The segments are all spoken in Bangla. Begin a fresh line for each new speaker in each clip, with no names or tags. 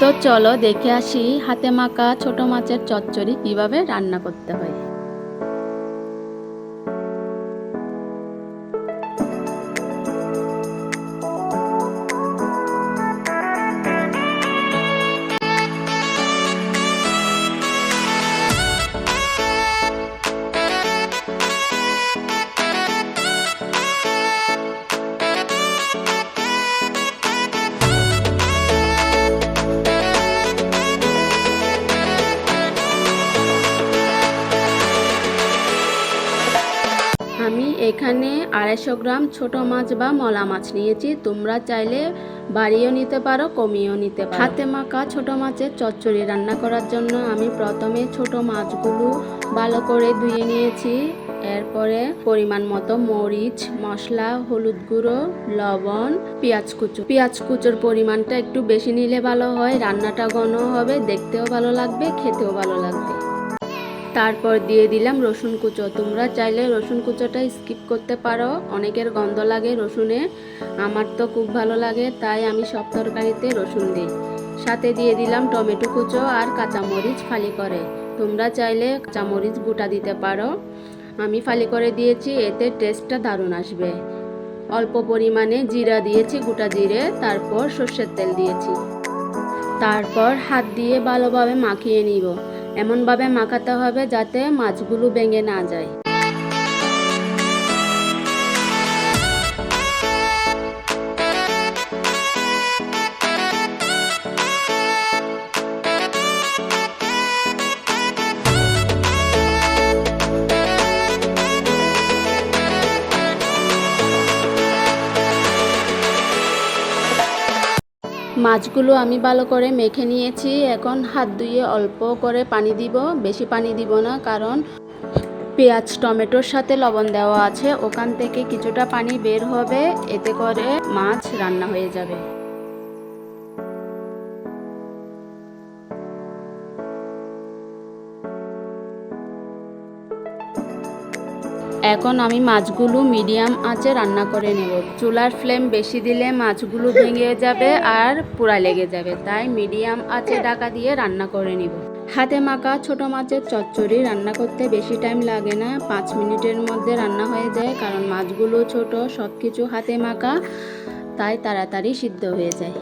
তো চলো দেখে আসি হাতে মাখা ছোট মাছের চচ্চড়ি কীভাবে রান্না করতে হয়। আমি এখানে আড়াইশো গ্রাম ছোট মাছ বা মলা মাছ নিয়েছি। তোমরা চাইলে বাড়িয়েও নিতে পারো কমিয়েও নিতে পারো। হাতে মাখা ছোট মাছের চচ্চড়ি রান্না করার জন্য আমি প্রথমে ছোট মাছগুলো ভালো করে ধুয়ে নিয়েছি। এরপরে পরিমাণ মতো মরিচ, মশলা, হলুদ গুঁড়ো, লবণ, পেঁয়াজ কুচো। পেঁয়াজ কুচোর পরিমাণটা একটু বেশি নিলে ভালো হয়, রান্নাটা ঘন হবে, দেখতেও ভালো লাগবে, খেতেও ভালো লাগবে। তারপর দিয়ে দিলাম রসুন কুচো। তোমরা চাইলে রসুন কুচোটা স্কিপ করতে পারো। অনেকের গন্ধ লাগে রসুনে। আমার তো খুব ভালো লাগে, তাই আমি সব তরকারিতে রসুন দিই। সাথে দিয়ে দিলাম টমেটো কুচো আর কাঁচামরিচ ফালি করে। তোমরা চাইলে কাঁচামরিচ গোটা দিতে পারো। আমি ফালি করে দিয়েছি, এতে টেস্টটা দারুণ আসবে। অল্প পরিমাণে জিরা দিয়েছি, গোটা জিরে, তারপর সর্ষের তেল দিয়েছি। তারপর হাত দিয়ে ভালোভাবে মাখিয়ে নিব। এমনভাবে মাখাতে হবে যাতে মাছগুলো ভেঙে না যায়। মাছগুলো আমি ভালো করে মেখে নিয়েছি। এখন হাত ধুয়ে অল্প করে পানি দিব, বেশি পানি দিব না, কারণ পেঁয়াজ, টমেটোর সাথে লবণ দেওয়া আছে। ওখান থেকে কিছুটা পানি বের হবে, এতে করে মাছ রান্না হয়ে যাবে। এখন আমি মাছগুলো মিডিয়াম আঁচে রান্না করে নেব। চুলার ফ্লেম বেশি দিলে মাছগুলো ভেঙে যাবে আর পোড়া লেগে যাবে, তাই মিডিয়াম আঁচে ঢাকা দিয়ে রান্না করে নিব। হাতে মাখা ছোট মাছের চচ্চড়ি রান্না করতে বেশি টাইম লাগে না, পাঁচ মিনিটের মধ্যে রান্না হয়ে যায়, কারণ মাছগুলো ছোট সব কিছু হাতে মাখা, তাই তাড়াতাড়ি সিদ্ধ হয়ে যায়।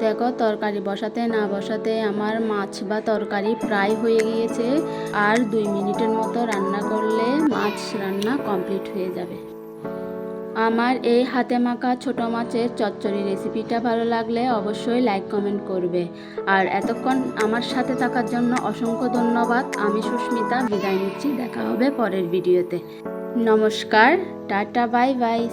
দেখো, তরকারি বসাতে না বসাতে আমার মাছ বা তরকারি প্রায় হয়ে গিয়েছে। আর দুই মিনিটের মতো রান্না করলে মাছ রান্না কমপ্লিট হয়ে যাবে। আমার এই হাতে মাখা ছোট মাছের চচ্চড়ি রেসিপিটা ভালো লাগলে অবশ্যই লাইক, কমেন্ট করবে। আর এতক্ষণ আমার সাথে থাকার জন্য অসংখ্য ধন্যবাদ। আমি সুস্মিতা, বিদায় নিচ্ছি। দেখা হবে পরের ভিডিওতে। নমস্কার, টাটা, বাই বাই।